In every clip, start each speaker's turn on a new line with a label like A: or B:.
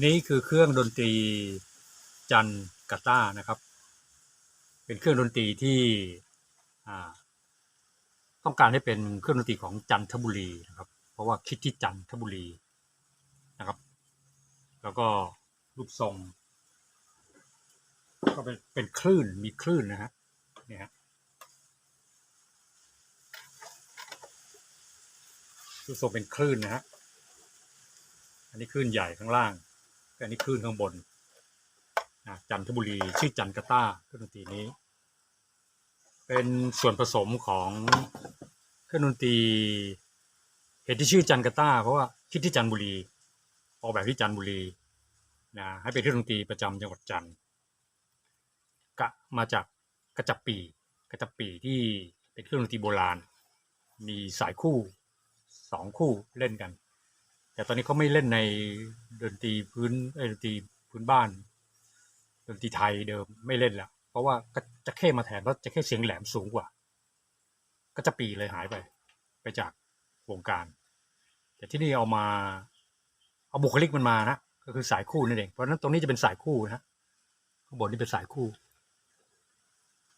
A: นี่คือเครื่องดนตรีจันกาตานะครับ เป็นเครื่องดนตรีที่ต้องการให้เป็นเครื่องดนตรีของจันทบุรีนะครับ เพราะว่าคิดที่จันทบุรีนะครับ แล้วก็รูปทรง ก็เป็นเป็นคลื่นมีคลื่นนะฮะเนี่ยฮะรูปทรงเป็นคลื่นนะฮะอันนี้คลื่นใหญ่ข้างล่าง อันนี้คลื่นข้างบนนะจันทบุรีชื่อจันกาตาเครื่องดนตรีนี้ เป็นส่วนผสมของเครื่องดนตรีเหตุที่ชื่อจันกาตาเพราะว่าคิดที่จันทบุรี ออกแบบที่จันทบุรีนะให้เป็นเครื่องดนตรีประจำจังหวัดจันท์กะมาจากกระจับปีกระจับปีที่เป็นเครื่องดนตรีโบราณ มีสายคู่สองคู่เล่นกัน แต่ตอนนี้เขาไม่เล่นในดนตรีพื้นดนตรีพื้นบ้าน ดนตรีไทยเดิมไม่เล่นแล้วเพราะว่าก็จะเข้มาแทนเพราะจะเข้เสียงแหลมสูงกว่า ก็จะปีเลยหายไป ไปจากวงการ แต่ที่นี่เอามา เอาบุคลิกมันมานะก็คือสายคู่นั่นเองเพราะฉะนั้นตรงนี้จะเป็นสายคู่นะข้างบนนี่เป็นสายคู่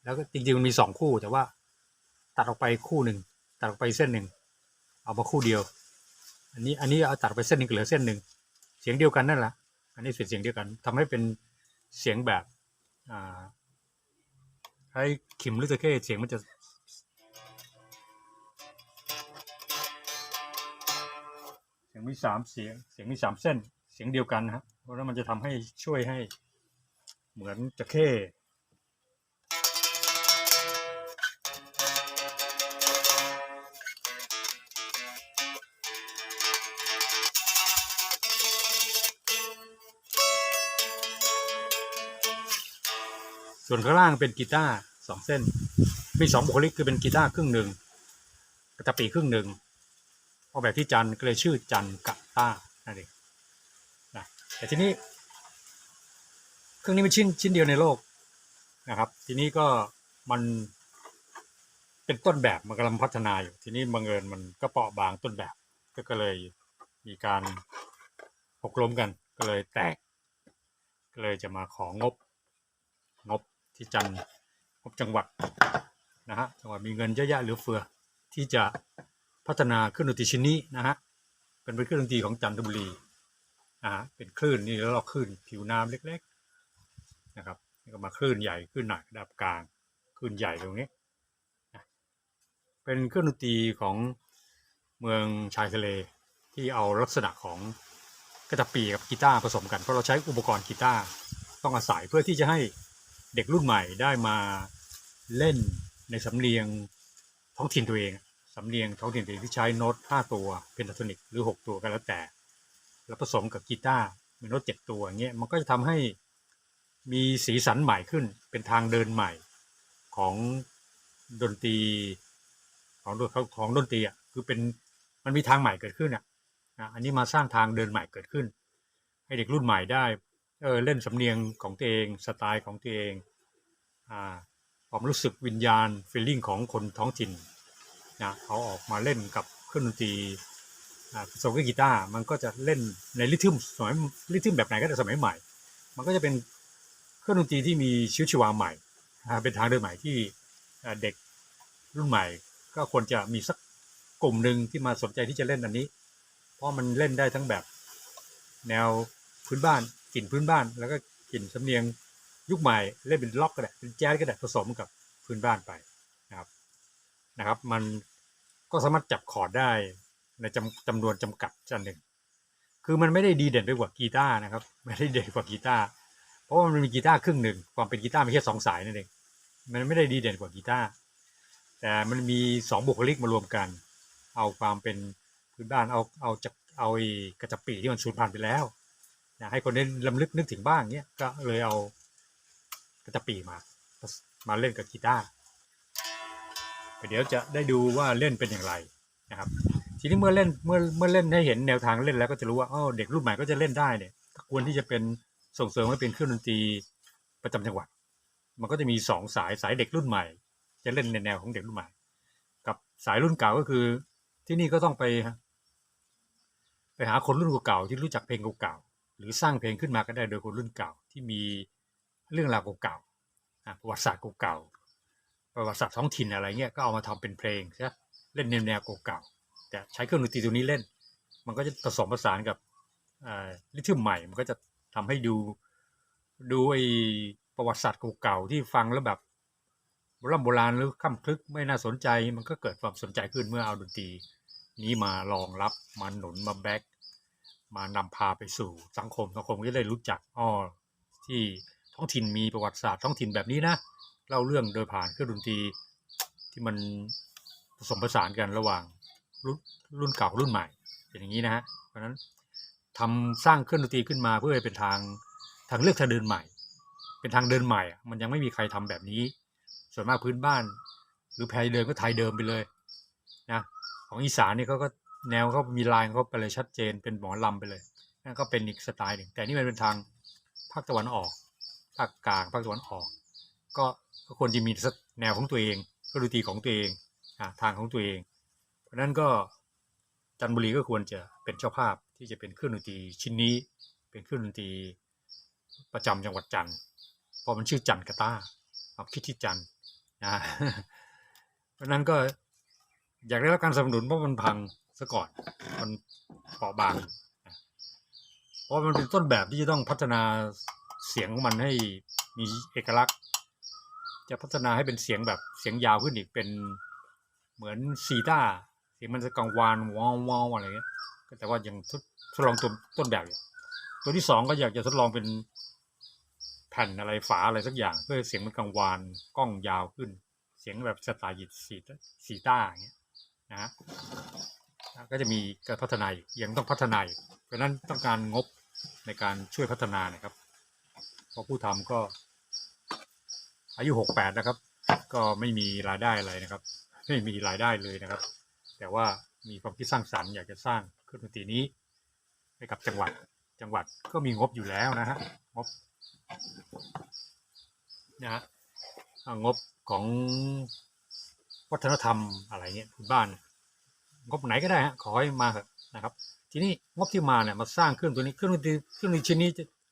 A: แล้วก็จริงๆมันมีสองคู่แต่ว่า ตัดออกไปคู่หนึ่งตัดออกไปเส้นหนึ่งเอามาคู่เดียว อันนี้อันนี้เอาตัดไปเส้นหนึ่งเหลือเส้นหนึ่งเสียงเดียวกันนั่นแหละอันนี้เป็นเสียงเดียวกันทำให้เป็นเสียงแบบอ่าให้ขิมหรือตะเข้เสียงมันจะเสียงมีสามเสียงเสียงมีสามเส้นเสียงเดียวกันนะครับเพราะนั้นมันจะทำให้ช่วยให้เหมือนจะเข้ ส่วนข้างล่างเป็นกีตาร์สองเส้น มีสองบุคลิกคือเป็นกีตาร์ครึ่งหนึ่งกระตะปีครึ่งหนึ่งออกแบบที่จันก็เลยชื่อจันกะตานั่นเองนะแต่ทีนี้ เครื่องนี้เป็นชิ้นชิ้นเดียวในโลกนะครับ ทีนี้ก็มันเป็นต้นแบบมันกำลังพัฒนาอยู่ ทีนี้บังเอิญมันก็เปราะบางต้นแบบ ก็เลยมีการหกล้มกัน ก็เลยแตก ก็เลยจะมาของงบงบ ที่จันทร์งบจังหวัดนะฮะจังหวัดมีเงินเยอะแยะเหลือเฟือที่จะพัฒนาเครื่องดนตรีชิ้นนี้นะฮะเป็นเป็นเครื่องดนตรีของจันทบุรีอ่าเป็นคลื่นนี่แล้วเราคลื่นผิวน้ำเล็กๆนะครับนี่ก็มาคลื่นใหญ่คลื่นหนักระดับกลางคลื่นใหญ่ตรงนี้นะเป็นเครื่องดนตรีของเมืองชายทะเลที่เอาลักษณะของกระตับปีกับกีตาร์ผสมกันเพราะเราใช้อุปกรณ์กีตาร์ต้องอาศัยเพื่อที่จะให้ เด็กรุ่นใหม่ได้มาเล่นในสำเนียงท้องถิ่นตัวเองสำเนียงท้องถิ่นตัวเองที่ใช้โน้ต5ตัวเพนทาโทนิกหรือ 6 ตัวก็แล้วแต่ แล้วผสมกับกีตาร์มีโน้ต7ตัวเงี้ยมันก็จะทำให้มีสีสันใหม่ขึ้นเป็นทางเดินใหม่ของดนตรีของของดนตรีอะคือเป็นมันมีทางใหม่เกิดขึ้นอะนะอันนี้มาสร้างทางเดินใหม่เกิดขึ้น ให้เด็กรุ่นใหม่ได้ เออเล่นสำเนียงของตัวเองสไตล์ของตัวเองอ่าความรู้สึกวิญญาณฟีลลิ่งของคนท้องถิ่นนะเอาออกมาเล่นกับเครื่องดนตรีอ่าผสมกับกีตาร์มันก็จะเล่นในริทึมสมัยริทึมแบบไหนก็ได้สมัยใหม่ มันก็จะเป็นเครื่องดนตรีที่มีชีวิตชีวาใหม่ เป็นทางเดินใหม่ที่เด็กรุ่นใหม่ ก็ควรจะมีสักกลุ่มหนึ่งที่มาสนใจที่จะเล่นอันนี้ เพราะมันเล่นได้ทั้งแบบแนวพื้นบ้าน กลิ่นพื้นบ้าน แล้วก็กลิ่นสำเนียงยุคใหม่เล่นเป็นล็อกก็ได้เป็นแจ๊สก็ได้ผสมกับพื้นบ้านไปนะครับนะครับ มันก็สามารถจับคอร์ดได้ในจำจำนวนจำกัดจันหนึ่ง คือมันไม่ได้ดีเด่นไปกว่ากีตาร์นะครับ ไม่ได้เด่นกว่ากีตาร์เพราะว่ามันมีกีตาร์ครึ่งหนึ่งความเป็นกีตาร์มีแค่สองสายนั่นเองมันไม่ได้ดีเด่นกว่ากีตาร์แต่มันมีสองบุคลิกมารวมกัน เอาความเป็นพื้นบ้านเอาเอาจากเอากระจับปีที่มันสูญพันธุ์ไปแล้ว อยากให้คนได้ลำลึกนึกถึงบ้างเนี้ยก็เลยเอากระจับปีมามาเล่นกับกีตาร์เดี๋ยวจะได้ดูว่าเล่นเป็นอย่างไรนะครับ ทีนี้เมื่อเล่นเมื่อเมื่อเล่นให้เห็นแนวทางเล่นแล้วก็จะรู้ว่าอ๋อเด็กรุ่นใหม่ก็จะเล่นได้เนี่ยควรที่จะเป็นส่งเสริมให้เป็นเครื่องดนตรีประจำจังหวัด มันก็จะมีสองสายสายเด็กรุ่นใหม่ จะเล่นในแนวของเด็กรุ่นใหม่ กับสายรุ่นเก่าก็คือ ที่นี่ก็ต้องไป ไปหาคนรุ่นเก่าที่รู้จักเพลงเก่า หรือสร้างเพลงขึ้นมาก็ได้โดยคนรุ่นเก่าที่มีเรื่องราวเก่าๆประวัติศาสตร์เก่าๆประวัติศาสตร์ท้องถิ่นอะไรเงี้ยก็เอามาทำเป็นเพลงใช่เล่นแนวแนวเก่าๆแต่ใช้เครื่องดนตรีตัวนี้เล่น มันก็จะผสมผสานกับลิทึมใหม่มันก็จะทำให้ดูดูไอประวัติศาสตร์เก่าๆที่ฟังแล้วแบบโบราณโบราณหรือค้ำคลึกไม่น่าสนใจ มันก็เกิดความสนใจขึ้นเมื่อเอาดนตรีนี้มารองรับมาหนุนมาแบก มานำพาไปสู่สังคมสังคมก็ได้รู้จักอ้อที่ท้องถิ่นมีประวัติศาสตร์ท้องถิ่นแบบนี้นะเล่าเรื่องโดยผ่านเครื่องดนตรีที่มันผสมผสานกันระหว่างรุ่นรุ่นเก่ารุ่นใหม่เป็นอย่างนี้นะฮะเพราะฉะนั้นทำสร้างเครื่องดนตรีขึ้นมาเพื่อให้เป็นทางทางเลือกทางเดินใหม่ เป็นทางเดินใหม่อะมันยังไม่มีใครทำแบบนี้ ส่วนมากพื้นบ้าน หรือแพยเดิมก็ไทยเดิมไปเลยนะของอีสานนี่เขาก็ แนวเขามีลายเขาไปเลยชัดเจนเป็นหมอลำไปเลยนั่นก็เป็นอีกสไตล์หนึ่ง แต่นี่มันเป็นทางภาคตะวันออก ภาคกลางภาคตะวันออก ก็ควรจะมีแนวของตัวเอง ก็ดนตรีของตัวเองทางของตัวเอง เพราะนั้นก็จันบุรีก็ควรจะเป็นเจ้าภาพที่จะเป็นเครื่องดนตรีชิ้นนี้ เป็นเครื่องดนตรีประจำจังหวัดจันทร์เพราะมันชื่อจันทร์กาตาเอาคิดที่จันนะเพราะนั้นก็อยากได้รับการสนับสนุนเพราะมันพัง ซะก่อนมันเปราะบางเพราะมันเป็นต้นแบบที่จะต้องพัฒนาเสียงของมันให้มีเอกลักษณ์ จะพัฒนาให้เป็นเสียงแบบเสียงยาวขึ้นอีกเป็นเหมือนซีต้าเสียงมันจะกังวานวาววาวอะไรเงี้ยแต่ว่ายังทดทดลองตัวต้นแบบอยู่ตัวที่สองก็อยากจะทดลองเป็นแผ่นอะไรฝาอะไรสักอย่าง เพื่อเสียงมันกังวานกล้องยาวขึ้น เสียงแบบสไตล์ยิดสีสีต้าอย่างเงี้ยนะฮะ ก็จะมีการพัฒนาอีกยังต้องพัฒนาอีกเพราะนั้นต้องการงบในการช่วยพัฒนานะครับเพราะผู้ทำก็ อายุหกแปดนะครับ ก็ไม่มีรายได้อะไรนะครับ ไม่มีรายได้เลยนะครับ แต่ว่ามีความคิดสร้างสรรค์อยากจะสร้างเครื่องดนตรีนี้ ให้กับจังหวัดจังหวัดก็มีงบอยู่แล้วนะฮะงบนะฮะงบของวัฒนธรรมอะไรเงี้ยพื้นบ้าน งบไหนก็ได้ฮะขอให้มาเถอะนะครับ ทีนี้งบที่มาเนี่ยมาสร้างเครื่องตัวนี้เครื่องดนตรีเครื่องดนตรีชิ้นนี้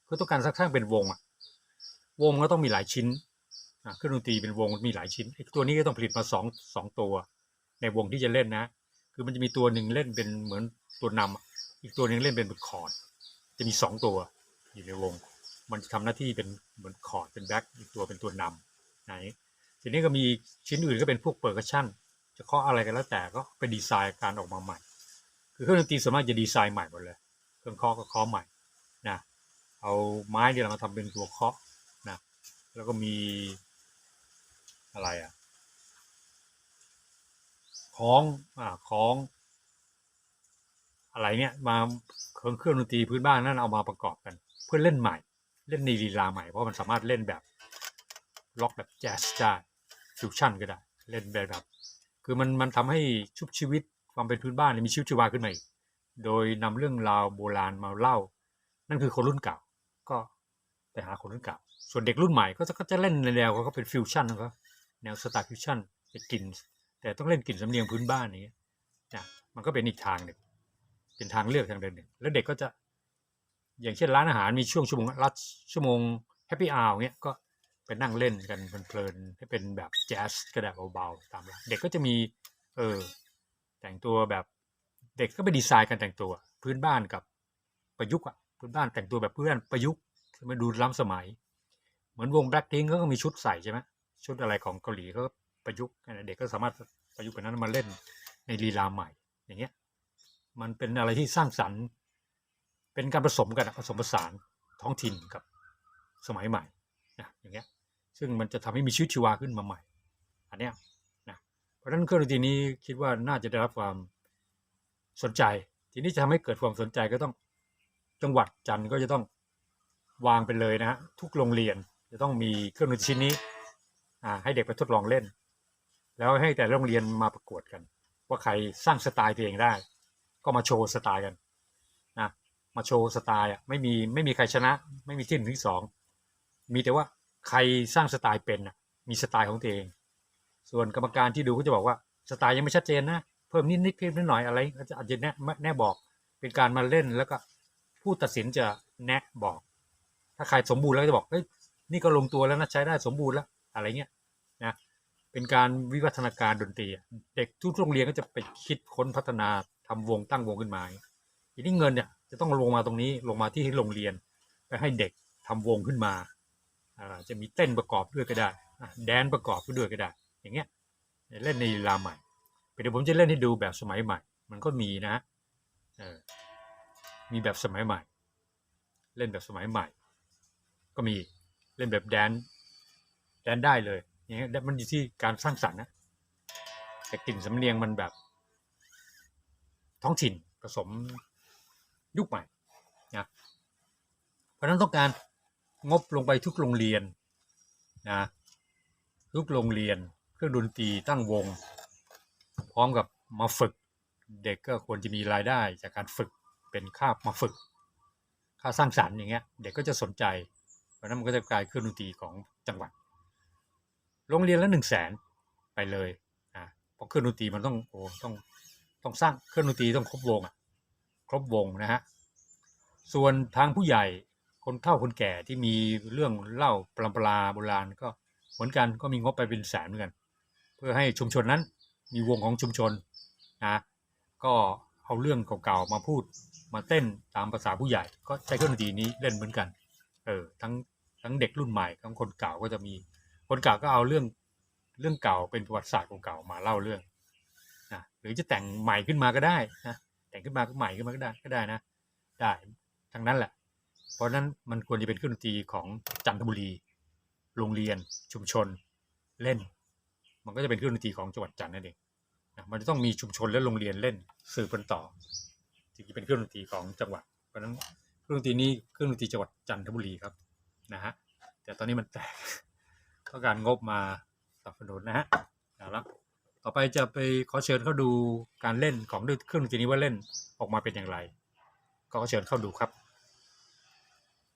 A: ก็ต้องการสร้างเป็นวงอะวงก็ต้องมีหลายชิ้นอะเครื่องดนตรีเป็นวงมีหลายชิ้นไอ้ตัวนี้ก็ต้องผลิตมาสองสองตัว ในวงที่จะเล่นนะ คือมันจะมีตัวหนึ่งเล่นเป็นเหมือนตัวนำอะอีกตัวหนึ่งเล่นเป็นคอร์ดจะมีสองตัวอยู่ในวง มันจะทำหน้าที่เป็นเหมือนคอร์ดเป็นแบ็คอีกตัวเป็นตัวนำไหนทีนี้ก็มีชิ้นอื่นก็เป็นพวกเปอร์คัชชั่น จะเคาะอะไรกันแล้วแต่ก็ไปดีไซน์การออกมาใหม่ คือเครื่องดนตรีส่วนมากจะดีไซน์ใหม่หมดเลยเครื่องเคาะก็เคาะใหม่นะเอาไม้เนี่ยมาทำเป็นตัวเคาะนะแล้วก็มีอะไรอะคล้องอ่าคล้องอะไรเนี่ยมาเครื่องเครื่องดนตรีพื้นบ้านนั่นเอามาประกอบกัน เพื่อเล่นใหม่ เล่นในลีลาใหม่เพราะมันสามารถเล่นแบบล็อกแบบแจ๊สได้ฟิวชั่นก็ได้ เล่นแบบ คือมันมันทำให้ชุบชีวิตความเป็นพื้นบ้านเนี่ยมีชีวิตชีวาขึ้นมาอีกโดยนำเรื่องราวโบราณมาเล่า นั่นคือคนรุ่นเก่า ก็ไปหาคนรุ่นเก่า ส่วนเด็กรุ่นใหม่ก็จะก็จะเล่นในแนวเขาก็เป็นฟิวชั่นเขาแนวสไตล์ฟิวชั่นเป็นกลิ่นแต่ต้องเล่นกลิ่นสำเนียงพื้นบ้านอย่างเงี้ยนะมันก็เป็นอีกทางหนึ่งเป็นทางเลือกทางเดินหนึ่งแล้วเด็กก็จะ อย่างเช่นร้านอาหารมีช่วงชั่วโมงรัดชั่วโมงแฮปปี้อาวเงี้ยก็ ไปนั่งเล่นกันเพลินๆให้เป็นแบบแจ๊สก็ได้เบาๆตามร้านเด็กก็จะมี เออ แต่งตัวแบบเด็กก็ไปดีไซน์กันแต่งตัว พื้นบ้านกับประยุกต์อะพื้นบ้านแต่งตัวแบบเพื่อนประยุกต์มาดูล้ำสมัย เหมือนวงแบล็คพิงก็มีชุดใส่ใช่ไหมชุดอะไรของเกาหลีก็ประยุกต์เด็กก็สามารถประยุกต์กันนั้นมาเล่นในลีลาใหม่ อย่างเงี้ยมันเป็นอะไรที่สร้างสรรค์ เป็นการผสมกันผสมผสานท้องถิ่นกับสมัยใหม่ นะอย่างเงี้ยซึ่งมันจะทำให้มีชีวิตชีวาขึ้นมาใหม่ อันเนี้ยนะเพราะฉะนั้นเครื่องดนตรีนี้คิดว่าน่าจะได้รับความสนใจ ทีนี้จะทำให้เกิดความสนใจก็ต้องจังหวัดจันทร์ก็จะต้องวางไปเลยนะฮะทุกโรงเรียนจะต้องมีเครื่องดนตรีชิ้นนี้อ่าให้เด็กไปทดลองเล่น แล้วให้แต่ละโรงเรียนมาประกวดกัน ว่าใครสร้างสไตล์ตัวเองได้ ก็มาโชว์สไตล์กันนะมาโชว์สไตล์อะไม่มีไม่มีใครชนะ ไม่มีที่หนึ่งที่สอง มีแต่ว่าใครสร้างสไตล์เป็นอะมีสไตล์ของตัวเอง ส่วนกรรมการที่ดูก็จะบอกว่าสไตล์ยังไม่ชัดเจนนะ เพิ่มนิดนิดเพิ่มนิดหน่อยอะไรก็จะอาจจะแน่แน่บอกเป็นการมาเล่นแล้วก็ผู้ตัดสินจะแนะบอก ถ้าใครสมบูรณ์แล้วก็จะบอกเฮ้ยนี่ก็ลงตัวแล้วนะใช้ได้สมบูรณ์แล้วอะไรเงี้ยนะเป็นการวิวัฒนาการดนตรีเด็กทุกโรงเรียนก็จะไปคิดค้นพัฒนาทำวงตั้งวงขึ้นมาทีนี้เงินเนี่ยจะต้องลงมาตรงนี้ลงมาที่โรงเรียน ไปให้เด็กทำวงขึ้นมา จะมีเต้นประกอบด้วยก็ได้แดนประกอบด้วยก็ได้ อย่างเงี้ยเล่นในลีลาใหม่เดี๋ยวผมจะเล่นให้ดูแบบสมัยใหม่ มันก็มีนะมีแบบสมัยใหม่ เล่นแบบสมัยใหม่ ก็มีเล่นแบบแดนแดนได้เลยอย่างเงี้ยมันอยู่ที่การสร้างสรรค์นะแต่กลิ่นสำเนียงมันแบบ ท้องถิ่นผสมยุคใหม่นะเพราะนั้นต้องการ งบลงไปทุกโรงเรียนนะทุกโรงเรียนเครื่องดนตรีตั้งวง พร้อมกับมาฝึกเด็กก็ควรจะมีรายได้จากการฝึกเป็นค่ามาฝึก ค่าสร้างสรรค์อย่างเงี้ยเด็กก็จะสนใจ เพราะนั้นมันก็จะกลายเครื่องดนตรีของจังหวัด โรงเรียนละหนึ่งแสนไปเลยอ่าเพราะเครื่องดนตรีมันต้องโอ้ต้องต้องสร้างเครื่องดนตรีต้องครบวงอะครบวงนะฮะส่วนทางผู้ใหญ่ คนเฒ่าคนแก่ที่มีเรื่องเล่าปรำปราโบราณก็เหมือนกันก็มีงบไปเป็นแสนเหมือนกัน เพื่อให้ชุมชนนั้นมีวงของชุมชนนะก็เอาเรื่องเก่าๆมาพูดมาเต้นตามภาษาผู้ใหญ่ ก็ใช้เครื่องดนตรีนี้เล่นเหมือนกันเออทั้งทั้งเด็กรุ่นใหม่ทั้งคนเก่าก็จะมี คนเก่าก็เอาเรื่องเรื่องเก่าเป็นประวัติศาสตร์เก่าๆมาเล่าเรื่องนะหรือจะแต่งใหม่ขึ้นมาก็ได้นะแต่งขึ้นมาก็ใหม่ขึ้นมาก็ได้ก็ได้นะ ได้ทั้งนั้นแหละ เพราะนั้นมันควรจะเป็นเครื่องดนตรีของจันทบุรี โรงเรียน ชุมชน เล่น มันก็จะเป็นเครื่องดนตรีของจังหวัดจันทร์นั่นเองนะมันจะต้องมีชุมชนและโรงเรียนเล่นสืบกันต่อถึงจะเป็นเครื่องดนตรีของจังหวัด เพราะฉะนั้นเครื่องดนตรีนี้เครื่องดนตรีจังหวัดจันทบุรีครับนะฮะแต่ตอนนี้มันแตกต้องการงบมาสนับสนุนนะฮะเอาละต่อไปจะไปขอเชิญเข้าดูการเล่นของเครื่องดนตรีนี้ว่าเล่นออกมาเป็นอย่างไร ก็ขอเชิญเข้าดูครับ